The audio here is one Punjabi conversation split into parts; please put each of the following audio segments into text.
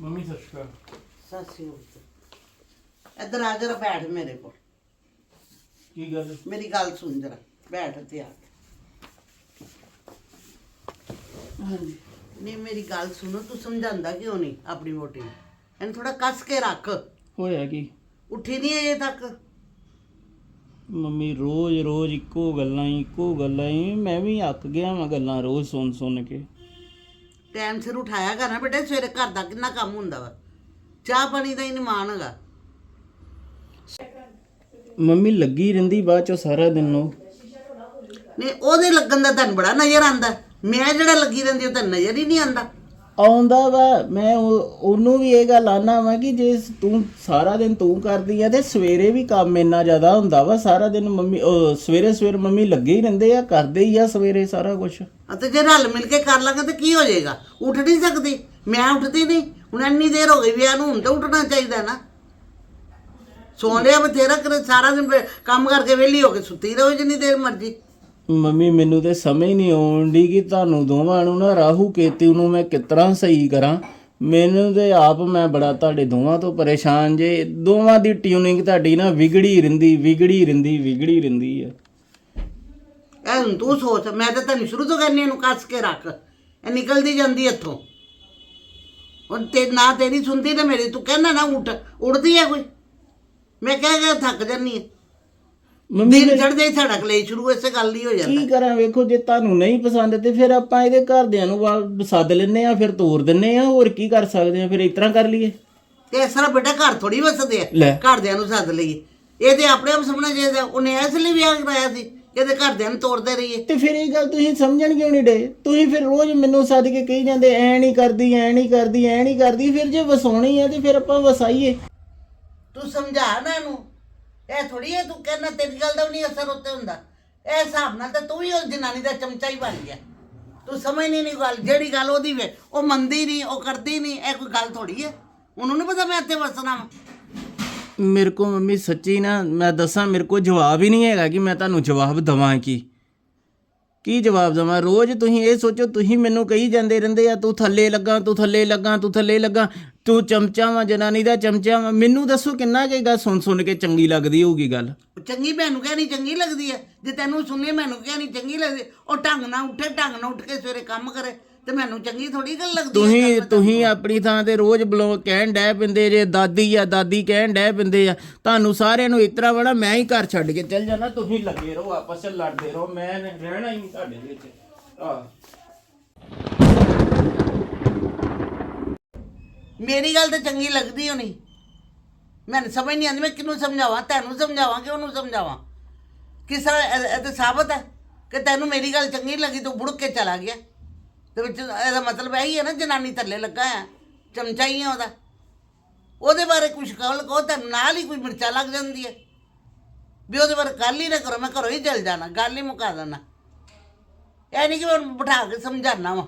ਮੰਮੀ ਸਤਿ ਸ਼੍ਰੀ ਅਕਾਲ। ਸਤਿ ਸ਼੍ਰੀ ਅਕਾਲ ਇੱਧਰ ਆ ਜਰਾ ਬੈਠ ਮੇਰੇ ਕੋਲ। ਕੀ ਗੱਲ ਮੇਰੀ ਗੱਲ ਸੁਣ ਜਰਾ ਬੈਠ ਤੇ ਆ। ਹਾਂਜੀ। ਨਹੀਂ ਮੇਰੀ ਗੱਲ ਸੁਣੋ ਤੂੰ ਸਮਝਾਉਂਦਾ ਕਿਉਂ ਨਹੀਂ ਆਪਣੀ ਮੋਟੀ ਨੂੰ? ਇਹਨੂੰ ਥੋੜਾ ਕੱਸ ਕੇ ਰੱਖ। ਹੋਇਆ ਕੀ? ਉੱਠੀ ਨਹੀਂ ਅਜੇ ਤੱਕ? ਮੰਮੀ ਰੋਜ਼ ਰੋਜ਼ ਇੱਕੋ ਗੱਲਾਂ ਹੀ ਇੱਕੋ ਗੱਲਾਂ ਹੀ ਮੈਂ ਵੀ ਅੱਕ ਗਿਆ ਵਾਂ ਗੱਲਾਂ ਰੋਜ਼ ਸੁਣ ਸੁਣ ਕੇ। ਟਾਈਮ ਸਿਰ ਉਠਾਇਆ ਕਰ ਨਾ ਬੇਟੇ ਸਵੇਰੇ ਘਰ ਦਾ ਕਿੰਨਾ ਕੰਮ ਹੁੰਦਾ ਵਾ। ਚਾਹ ਪਾਣੀ ਦਾ ਹੀ ਨਿਮਾਨ ਹੈਗਾ। ਮੰਮੀ ਲੱਗੀ ਰਹਿੰਦੀ ਬਾਅਦ ਚੋਂ ਸਾਰਾ ਦਿਨ ਨੂੰ। ਨਹੀਂ ਉਹਦੇ ਲੱਗਣ ਦਾ ਤੁਹਾਨੂੰ ਬੜਾ ਨਜ਼ਰ ਆਂਦਾ ਮੈਂ ਜਿਹੜਾ ਲੱਗੀ ਰਹਿੰਦੀ ਉਹ ਤਾਂ ਨਜ਼ਰ ਹੀ ਨਹੀਂ ਆਂਦਾ ਆਉਂਦਾ ਵਾ, ਮੈਂ ਉਹ- ਉਹਨੂੰ ਵੀ ਇਹ ਗੱਲ ਆਨਾ ਵਾ ਕਿ ਜੇ ਤੂੰ ਸਾਰਾ ਦਿਨ ਤੂੰ ਕਰਦੀ ਆ ਤੇ ਸਵੇਰੇ ਵੀ ਕੰਮ ਇੰਨਾ ਜ਼ਿਆਦਾ ਹੁੰਦਾ ਵਾ, ਸਾਰਾ ਦਿਨ ਮੰਮੀ, ਉਹ ਸਵੇਰੇ ਸਵੇਰ ਮੰਮੀ ਲੱਗੇ ਹੀ ਰਹਿੰਦੇ ਆ, ਕਰਦੇ ਹੀ ਆ ਸਵੇਰੇ ਸਾਰਾ ਕੁਝ ਅਤੇ ਜੇ ਰਲ ਮਿਲ ਕੇ ਕਰ ਲਾਂਗੇ ਤਾਂ ਕੀ ਹੋ ਜਾਏਗਾ? ਉੱਠ ਨਹੀਂ ਸਕਦੀ। ਮੈਂ ਉੱਠਦੀ ਨਹੀਂ। ਹੁਣ ਇੰਨੀ ਦੇਰ ਹੋ ਗਈ ਵਿਆਹ ਨੂੰ, ਹੁਣ ਤਾਂ ਉੱਠਣਾ ਚਾਹੀਦਾ ਨਾ। ਸੌਂ ਲਿਆ ਬਥੇਰਾ ਕਰ, ਸਾਰਾ ਦਿਨ ਕੰਮ ਕਰਕੇ ਵਿਹਲੀ ਹੋ ਕੇ ਸੁੱਤੀ ਰਹੋ ਜਿੰਨੀ ਦੇਰ ਮਰਜ਼ੀ। ਮੰਮੀ, ਮੈਨੂੰ ਤੇ ਸਮਝ ਨਹੀਂ ਆਉਂਦੀ ਕਿ ਤੁਹਾਨੂੰ ਦੋਵਾਂ ਨੂੰ ਨਾ ਰਾਹੂ ਕੇਤੂ ਨੂੰ ਮੈਂ ਕਿਸ ਸਹੀ ਕਰਾਂ। ਮੈਨੂੰ ਤੇ ਆਪ ਮੈਂ ਬੜਾ ਤੁਹਾਡੇ ਦੋਵਾਂ ਤੋਂ ਪਰੇਸ਼ਾਨ ਜੇ। ਦੋਵਾਂ ਦੀ ਟਿਊਨਿੰਗ ਤੁਹਾਡੀ ਨਾ ਵਿਗੜੀ ਰਹਿੰਦੀ ਵਿਗੜੀ ਰਹਿੰਦੀ ਵਿਗੜੀ ਰਹਿੰਦੀ ਆ। ਇਹ ਤੂੰ ਸੋਚ, ਮੈਂ ਤਾਂ ਤੈਨੂੰ ਸ਼ੁਰੂ ਤੋਂ ਕਹਿੰਦੀ ਇਹਨੂੰ ਕੱਸ ਕੇ ਰੱਖ। ਇਹ ਨਿਕਲਦੀ ਜਾਂਦੀ ਇੱਥੋਂ। ਹੁਣ ਤੇ ਨਾ ਤੇਰੀ ਸੁਣਦੀ ਤੇ ਮੇਰੀ, ਤੂੰ ਕਹਿੰਦਾ ਨਾ ਉੱਠ। ਉੱਠਦੀ ਹੈ ਕੋਈ? ਮੈਂ ਕਹਿ ਕੇ ਥੱਕ ਜਾਨੀ ਆ ਦਿਨ ਚੜਦੇ ਹੀ ਸਾਡਾ ਕਲੇਸ਼ ਸ਼ੁਰੂ ਇਸੇ ਗੱਲ ਹੀ ਹੋ ਜਾਂਦਾ। ਕੀ ਕਰਾਂ ਵੇਖੋ ਜੇ ਤੁਹਾਨੂੰ ਨਹੀਂ ਪਸੰਦ ਤੇ ਫਿਰ ਆਪਾਂ ਇਹਦੇ ਘਰਦਿਆਂ ਨੂੰ ਵਾ- ਸੱਦ ਲੈਨੇ ਆ ਫਿਰ ਤੋਰ ਦਿੰਨੇ ਆ ਹੋਰ ਕੀ ਕਰ ਸਕਦੇ ਆ ਫਿਰ ਇਸ ਤਰ੍ਹਾਂ ਕਰ ਲਈਏ। ਤੇ ਇਸ ਤਰ੍ਹਾਂ ਬੇਟਾ ਘਰ ਥੋੜੀ ਵਸਦੇ ਆ ਲੈ। ਘਰਦਿਆਂ ਨੂੰ ਸੱਦ ਲਈਏ। ਇਹ ਤੇ ਆਪਣੇ ਆਪ ਸਮਝਣਾ ਚਾਹੀਦਾ ਉਹਨੇ ਇਸ ਲਈ ਵਿਆਹ ਕਰਾਇਆ ਸੀ ਕਿ ਇਹਦੇ ਘਰਦਿਆਂ ਨੂੰ ਤੋੜਦੇ ਰਹੀਏ। ਤੇ ਫਿਰ ਇਹ ਗੱਲ ਤੁਸੀਂ ਸਮਝਣ ਕਿਉਂ ਨਹੀਂ ਡੇ ਤੁਸੀਂ ਫਿਰ ਰੋਜ਼ ਮੈਨੂੰ ਸੱਦ ਕੇ ਕਹੀ ਜਾਂਦੇ ਐ ਨਹੀਂ ਕਰਦੀ ਐ ਨਹੀਂ ਕਰਦੀ ਐ ਨਹੀਂ ਕਰਦੀ ਫਿਰ ਜੇ ਵਸਾਉਣੀ ਹੈ ਤੇ ਫਿਰ ਆਪਾਂ ਵਸਾਈਏ। ਤੂੰ ਸਮਝਾ ਨਾ ਇਹਨੂੰ। ਇਹ ਥੋੜੀ ਹੈ, ਤੂੰ ਕਹਿੰਦਾ ਤੇਰੀ ਗੱਲ ਦਾ ਵੀ ਨਹੀਂ ਅਸਰ ਉੱਤੇ ਹੁੰਦਾ। ਇਹ ਹਿਸਾਬ ਨਾਲ ਤਾਂ ਤੂੰ ਵੀ ਉਸ ਜਨਾਨੀ ਦਾ ਚਮਚਾ ਹੀ ਬਣ ਗਿਆ। ਤੂੰ ਸਮਝਣੀ ਨਹੀਂ ਗੱਲ, ਜਿਹੜੀ ਗੱਲ ਉਹਦੀ ਵੇ, ਉਹ ਮੰਨਦੀ ਨਹੀਂ, ਉਹ ਕਰਦੀ ਨਹੀਂ, ਇਹ ਕੋਈ ਗੱਲ ਥੋੜੀ ਹੈ? ਉਹਨੂੰ ਨਹੀਂ ਪਤਾ ਮੈਂ ਇੱਥੇ ਵਸਣਾ ਵਾਂ। ਮੇਰੇ ਕੋ ਮੰਮੀ ਸੱਚੀ ਨਾ, ਮੈਂ ਦੱਸਾਂ, ਮੇਰੇ ਕੋ ਜਵਾਬ ਹੀ ਨਹੀਂ ਹੈਗਾ ਕਿ ਮੈਂ ਤੁਹਾਨੂੰ ਜਵਾਬ ਦਵਾਂ ਕੀ। ਕੀ ਜਵਾਬ ਦਵਾਂ? ਰੋਜ਼ ਤੁਸੀਂ ਇਹ ਸੋਚੋ, ਤੁਸੀਂ ਮੈਨੂੰ ਕਹੀ ਜਾਂਦੇ ਰਹਿੰਦੇ ਆ, ਤੂੰ ਥੱਲੇ ਲੱਗਾ, ਤੂੰ ਥੱਲੇ ਲੱਗਾ, ਤੂੰ ਥੱਲੇ ਲੱਗਾ। ਤੂੰ ਚਮਚਾ ਵਾਂ ਜਨਾਨੀ ਦਾ ਚਮਚਾ ਵਾਂ। ਮੈਨੂੰ ਦੱਸੋ ਕਿੰਨਾ ਕੁ ਇਹ ਗੱਲ ਸੁਣ ਸੁਣ ਕੇ ਚੰਗੀ ਲੱਗਦੀ ਹੋਊਗੀ ਗੱਲ? ਉਹ ਚੰਗੀ ਮੈਨੂੰ ਕਹਿਣੀ ਚੰਗੀ ਲੱਗਦੀ ਹੈ ਜੇ ਤੈਨੂੰ ਸੁਣੇ ਮੈਨੂੰ ਕਹਿਣੀ ਚੰਗੀ ਲੱਗਦੀ। ਉਹ ਢੰਗ ਨਾਲ ਉੱਠੇ ਢੰਗ ਨਾਲ ਉੱਠ ਕੇ ਸਵੇਰੇ ਕੰਮ ਕਰੇ ਤੇ ਮੈਨੂੰ ਚੰਗੀ ਥੋੜੀ ਗੱਲ ਲੱਗਦੀ ਹੈ ਤੁਸੀਂ ਤੁਸੀਂ ਆਪਣੀ ਥਾਂ ਤੇ ਰੋਜ਼ ਬਲੋ ਕਹਿਣ ਡੈ ਪਿੰਦੇ ਜੇ ਦਾਦੀ ਆ ਦਾਦੀ ਕਹਿਣ ਡੈ ਪਿੰਦੇ ਆ। ਤੁਹਾਨੂੰ ਸਾਰਿਆਂ ਨੂੰ ਇਸ ਤਰ੍ਹਾਂ ਬੜਾ ਮੈਂ ਹੀ ਘਰ ਛੱਡ ਕੇ ਚੱਲ ਜਾਣਾ ਤੁਸੀਂ ਲੱਗੇ ਰਹੋ ਆਪਸ ਵਿੱਚ ਲੜਦੇ ਰਹੋ। ਮੈਂ ਰਹਿਣਾ ਹੀ ਨਹੀਂ ਤੁਹਾਡੇ ਵਿੱਚ। ਆ ਮੇਰੀ ਗੱਲ ਤਾਂ ਚੰਗੀ ਲੱਗਦੀ ਹੋਣੀ। ਮੈਨੂੰ ਸਮਝ ਨਹੀਂ ਆਉਂਦੀ, ਮੈਂ ਕਿਹਨੂੰ ਸਮਝਾਵਾਂ? ਤੈਨੂੰ ਸਮਝਾਵਾਂ ਕਿ ਉਹਨੂੰ ਸਮਝਾਵਾਂ? ਕਿਸ ਤਰ੍ਹਾਂ ਇਹ ਤਾਂ ਸਾਬਤ ਹੈ ਕਿ ਤੈਨੂੰ ਮੇਰੀ ਗੱਲ ਚੰਗੀ ਨਹੀਂ ਲੱਗੀ, ਤੂੰ ਬੁੜਕ ਕੇ ਚਲਾ ਗਿਆ। ਤੇ ਵਿੱਚ ਇਹਦਾ ਮਤਲਬ ਇਹ ਹੀ ਹੈ ਨਾ, ਜਨਾਨੀ ਥੱਲੇ ਲੱਗਾ ਆ ਚਮਚਾ ਹੀ ਆ ਉਹਦਾ। ਉਹਦੇ ਬਾਰੇ ਕੁਝ ਕਹਲ ਕਹੋ ਤੈਨੂੰ ਨਾਲ ਹੀ ਕੋਈ ਮਿਰਚਾ ਲੱਗ ਜਾਂਦੀ ਹੈ। ਵੀ ਉਹਦੇ ਬਾਰੇ ਗੱਲ ਹੀ ਨਾ ਕਰੋ, ਮੈਂ ਘਰੋਂ ਹੀ ਚਲ ਜਾਣਾ, ਗੱਲ ਹੀ ਮੁਕਾ ਦੇਣਾ। ਇਹ ਨਹੀਂ ਕਿ ਮੈਂ ਬਿਠਾ ਕੇ ਸਮਝਾਣਾ ਵਾ।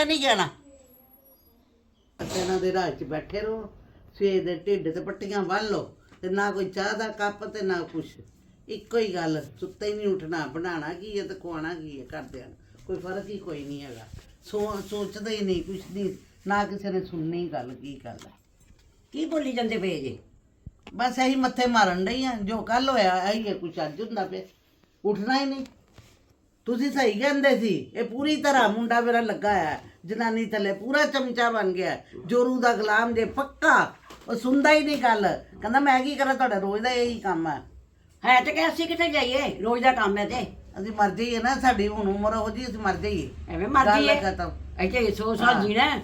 ਇਹ ਨਹੀਂ ਕਹਿਣਾ। ਇਹਨਾਂ ਦੇ ਰਾਹ 'ਚ ਬੈਠੇ ਰਹੋ ਸਵੇਰ ਦੇ ਢਿੱਡ ਤੇ ਪੱਟੀਆਂ ਬੰਨ ਲਓ ਤੇ ਨਾ ਕੋਈ ਚਾਹ ਦਾ ਕੱਪ ਤੇ ਨਾ ਕੁਛ। ਇੱਕੋ ਹੀ ਗੱਲ ਸੁੱਤੇ ਹੀ ਨਹੀਂ ਉੱਠਣਾ ਬਣਾਉਣਾ ਕੀ ਹੈ ਤੇ ਖਵਾਉਣਾ ਕੀ ਹੈ ਘਰਦਿਆਂ ਨੂੰ? ਕੋਈ ਫ਼ਰਕ ਹੀ ਕੋਈ ਨਹੀਂ ਹੈਗਾ। ਸੋ ਸੋਚਦੇ ਹੀ ਨਹੀਂ ਕੁਛ ਨਹੀਂ ਨਾ ਕਿਸੇ ਨੇ ਸੁਣਨੀ ਗੱਲ ਕੀ ਗੱਲ ਹੈ। ਕੀ ਬੋਲੀ ਜਾਂਦੇ ਪਏ ਜੀ? ਬਸ ਇਹੀ ਮੱਥੇ ਮਾਰਨ ਡਈ ਆ ਜੋ ਕੱਲ ਹੋਇਆ ਇਹੀ ਹੈ ਕੁਛ ਅੱਜ ਹੁੰਦਾ ਪਿਆ। ਉੱਠਣਾ ਹੀ ਨਹੀਂ। ਤੁਸੀਂ ਸਹੀ ਕਹਿੰਦੇ ਸੀ ਇਹ ਪੂਰੀ ਤਰ੍ਹਾਂ ਮੁੰਡਾ ਮੇਰਾ ਲੱਗਾ ਹੈ ਜਨਾਨੀ ਥੱਲੇ ਪੂਰਾ ਚਮਚਾ ਬਣ ਗਿਆ ਹੈ। ਜੋਰੂ ਦਾ ਗੁਲਾਮ ਜੇ ਪੱਕਾ ਉਹ ਸੁਣਦਾ ਹੀ ਨਹੀਂ ਗੱਲ। ਕਹਿੰਦਾ ਮੈਂ ਕੀ ਕਰਾਂ ਤੁਹਾਡਾ ਰੋਜ਼ ਦਾ ਇਹੀ ਕੰਮ ਹੈ। ਹੈ ਤੇ ਕਿ ਅਸੀਂ ਕਿੱਥੇ ਜਾਈਏ? ਰੋਜ਼ ਦਾ ਕੰਮ ਹੈ ਤੇ। ਅਸੀਂ ਮਰ ਜਾਈਏ ਨਾ ਸਾਡੀ ਹੁਣ ਉਮਰ ਹੋ ਜੀ ਅਸੀਂ ਮਰ ਜਾਈਏ। ਐਵੇਂ ਮਰ ਗੱਲ ਜਾਈਏ ਖਤਮ। ਇੱਥੇ 100 ਸਾਲ ਜੀਣਾ ਹੈ।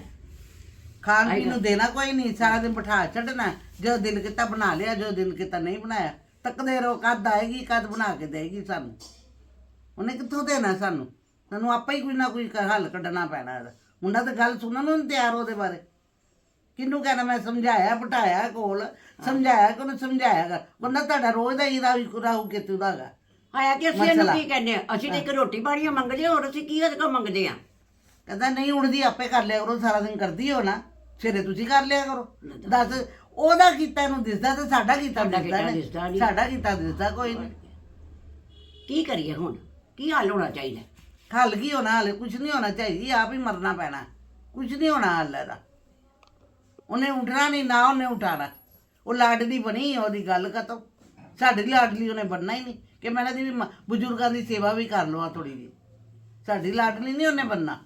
ਖਾਣ ਪੀਣ ਨੂੰ ਦੇਣਾ ਕੋਈ ਨਹੀਂ ਸਾਰਾ ਦਿਨ ਬਿਠਾ ਛੱਡਣਾ ਜੋ ਦਿਲ ਕੀਤਾ ਬਣਾ ਲਿਆ ਜੋ ਦਿਲ ਕੀਤਾ ਨਹੀਂ ਬਣਾਇਆ ਤੱਕਦੇ ਰਹੋ ਕਦ ਆਏਗੀ ਕਦ ਬਣਾ ਕੇ ਦੇਗੀ ਸਾਨੂੰ। ਉਹਨੇ ਕਿੱਥੋਂ ਦੇਣਾ ਸਾਨੂੰ? ਸਾਨੂੰ ਆਪੇ ਹੀ ਕੋਈ ਨਾ ਕੋਈ ਕ- ਹੱਲ ਕੱਢਣਾ ਪੈਣਾ ਇਹਦਾ। ਮੁੰਡਾ ਤਾਂ ਗੱਲ ਸੁਣਨ ਨੂੰ ਨੀ ਤਿਆਰ ਉਹਦੇ ਬਾਰੇ। ਕਿਹਨੂੰ ਕਹਿਣਾ ਮੈਂ ਸਮਝਾਇਆ ਬਿਠਾਇਆ ਕੋਲ ਸਮਝਾਇਆ ਕਿ ਉਹਨੂੰ ਸਮਝਾਇਆ ਕਰ। ਬੰਦਾ ਤੁਹਾਡਾ ਰੋਜ਼ ਦਾ ਹੀ ਰਾਹੂ ਰਾਹੂ ਦਾ ਹੈਗਾ। ਆਇਆ ਕਿ ਅਸੀਂ ਇਹਨੂੰ ਮਸਲਾ। ਕੀ ਕਹਿੰਦੇ ਆ? ਅਸੀਂ ਤੇ ਇੱਕ ਰੋਟੀ ਪਾਣੀਆਂ ਮੰਗਦੇ ਹਾਂ ਹੋਰ ਅਸੀਂ ਕੀ ਉਹਦੇ ਕੋਲ ਮੰਗਦੇ ਆ? ਕਹਿੰਦਾ ਨਹੀਂ ਉੜਦੀ ਆਪੇ ਕਰ ਲਿਆ ਕਰੋ ਸਾਰਾ ਦਿਨ ਕਰਦੀ ਹੋ ਨਾ। ਸਵੇਰੇ ਤੁਸੀਂ ਕਰ ਲਿਆ ਕਰੋ। ਦੱਸ ਉਹਦਾ ਕੀਤਾ ਇਹਨੂੰ ਦਿਸਦਾ ਤੇ ਸਾਡਾ ਕੀਤਾ ਸਾਡਾ ਦਿਸਦਾ ਕੀਤਾ ਨਹੀਂ। ਸਾਡਾ ਕੀਤਾ ਦਿਸਦਾ ਕੋਈ ਨਹੀਂ ਕੀ ਕਰੀਏ ਹੁਣ? ਕੀ ਹੱਲ ਹੋਣਾ ਚਾਹੀਦਾ? ਹੱਲ ਕੀ ਹੋਣਾ? ਹੱਲ ਕੁਝ ਨਹੀਂ ਹੋਣਾ ਚਾਹੀਦਾ ਆਪ ਹੀ ਮਰਨਾ ਪੈਣਾ। ਕੁਝ ਨਹੀਂ ਹੋਣਾ ਹੱਲ ਇਹਦਾ। ਉਹਨੇ ਉੱਠਣਾ ਨਹੀਂ, ਨਾ ਉਹਨੇ ਉਠਾਣਾ। ਉਹ ਲਾਡਲੀ ਬਣੀ, ਉਹਦੀ ਗੱਲ ਖਤਮ। ਸਾਡੀ ਲਾਡਲੀ ਉਹਨੇ ਬਣਨਾ ਹੀ ਨਹੀਂ। ਕਿ ਮੈਂ ਇਹਦੀ ਵੀ ਮ- ਬਜ਼ੁਰਗਾਂ ਦੀ ਸੇਵਾ ਵੀ ਕਰ ਲਵਾਂ ਥੋੜੀ ਜੀ ਸਾਡੀ ਲਾਡਲੀ ਨਹੀਂ ਉਹਨੇ ਬਣਨਾ।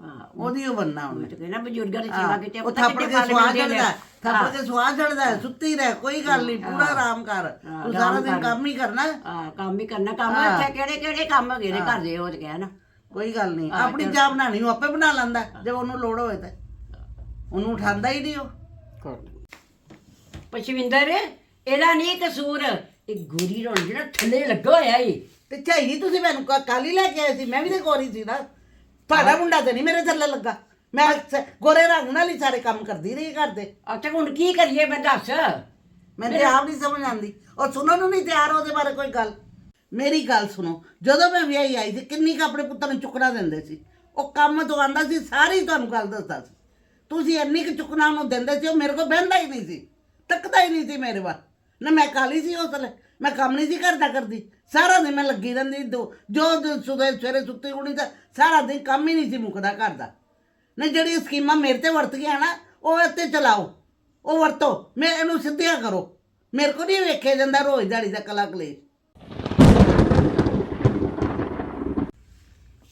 ਹਾਂ ਉਹਦੀ ਉਹ ਬਣਨਾ ਉਹਨੇ। ਤੇ ਕਹਿੰਦਾ ਬਜ਼ੁਰਗਾਂ ਦੀ ਸੇਵਾ ਕੀਤੀ ਉਹ ਥੱਪੜ ਕੇ ਸਵਾਹ ਚੜਦਾ ਥੱਪੜ ਕੇ ਸਵਾਹ ਚੜਦਾ ਸੁੱਤੀ ਰਹਿ ਕੋਈ ਗੱਲ ਨਹੀਂ ਪੂਰਾ ਆਰਾਮ ਕਰ। ਤੂੰ ਸਾਰਾ ਦਿਨ ਕੰਮ ਹੀ ਕਰਨਾ। ਹਾਂ ਕੰਮ ਹੀ ਕਰਨਾ ਕੰਮ ਇੱਥੇ ਕਿਹੜੇ ਕਿਹੜੇ ਕੰਮ ਹੈਗੇ ਨੇ ਘਰ ਦੇ ਉਹ ਤੇ ਕਹਿ ਨਾ। ਕੋਈ ਗੱਲ ਨਹੀਂ ਆਪਣੀ ਚਾਹ ਬਣਾਣੀ ਉਹ ਆਪੇ ਬਣਾ ਲੈਂਦਾ ਜੇ ਉਹਨੂੰ ਲੋੜ ਹੋਵੇ ਤੇ। ਉਹਨੂੰ ਉਠਾਉਂਦਾ ਹੀ ਨਹੀਂ ਉਹ। ਪਸ਼ਵਿੰਦਰ ਇਹਦਾ ਨਹੀਂ ਕਸੂਰ ਇਹ ਗੋਰੀ ਰੋਣ ਜਿਹੜਾ ਥੱਲੇ ਲੱਗਾ ਹੋਇਆ ਈ ਤੇ ਝਾਈ ਤੁਸੀਂ ਮੈਨੂੰ ਕ- ਕੱਲ੍ਹ ਹੀ ਲੈ ਕੇ ਆਏ ਸੀ ਮੈਂ ਵੀ ਤੇ ਗੋਰੀ ਸੀ ਨਾ। ਤੁਹਾਡਾ ਮੁੰਡਾ ਤੇ ਨਹੀਂ ਮੇਰੇ ਥੱਲੇ ਲੱਗਾ। ਮੈਂ ਸ- ਗੋਰੇ ਰੰਗ ਨਾਲ ਹੀ ਸਾਰੇ ਕੰਮ ਕਰਦੀ ਰਹੀ ਘਰ ਦੇ। ਅੱਛਾ ਹੁਣ ਕੀ ਕਰੀਏ ਮੈਂ ਦੱਸ। ਮੈਨੂੰ ਤੇ ਆਪ ਨਹੀਂ ਸਮਝ ਆਉਂਦੀ। ਔਰ ਸੁਣਨ ਨੂੰ ਨਹੀਂ ਤਿਆਰ ਉਹਦੇ ਬਾਰੇ ਕੋਈ ਗੱਲ। ਮੇਰੀ ਗੱਲ ਸੁਣੋ ਜਦੋਂ ਮੈਂ ਵਿਆਹੀ ਆਈ ਸੀ ਕਿੰਨੀ ਕੁ ਆਪਣੇ ਪੁੱਤਾਂ ਨੂੰ ਚੁੱਕਣਾ ਦਿੰਦੇ ਸੀ। ਉਹ ਕੰਮ ਤੋਂ ਆਂਦਾ ਸੀ ਸਾਰੀ ਤੁਹਾਨੂੰ ਗੱਲ ਦੱਸਦਾ ਸੀ। ਤੁਸੀਂ ਇੰਨੀ ਕੁ ਚੁੱਕਣਾ ਉਹਨੂੰ ਦਿੰਦੇ ਸੀ ਉਹ ਮੇਰੇ ਕੋਲ ਬਹਿੰਦਾ ਹੀ ਨਹੀਂ ਸੀ। ਤੱਕਦਾ ਹੀ ਨਹੀਂ ਸੀ ਮੇਰੇ ਵੱਲ। ਨਾ ਮੈਂ ਕਾਲੀ ਸੀ ਉਸ ਵੇਲੇ ਮੈਂ ਕੰਮ ਨਹੀਂ ਸੀ ਕਰਦਾ ਕਰਦੀ। ਸਾਰਾ ਦਿਨ ਮੈਂ ਲੱਗੀ ਰਹਿੰਦੀ ਦੋ- ਜੋ ਦਿਨ ਸੁਦੇ ਸਵੇਰੇ ਸੁੱਤੀ ਉਣੀ ਤਾਂ ਸਾਰਾ ਦਿਨ ਕੰਮ ਹੀ ਨਹੀਂ ਸੀ ਮੁੱਕਦਾ ਘਰ ਦਾ। ਨਾ ਜਿਹੜੀ ਸਕੀਮਾਂ ਮੇਰੇ ਤੇ ਵਰਤ ਗਿਆ ਨਾ ਉਹ ਇੱਥੇ ਚਲਾਓ। ਉਹ ਵਰਤੋ। ਮੈਂ ਇਹਨੂੰ ਸਿੱਧਿਆ ਕਰੋ। ਮੇਰੇ ਕੋ ਨਹੀਂ ਵੇਖਿਆ ਜਾਂਦਾ ਰੋਜ਼ ਦਿਹਾੜੀ ਦਾ ਕਲਾ ਕਲੇਸ਼।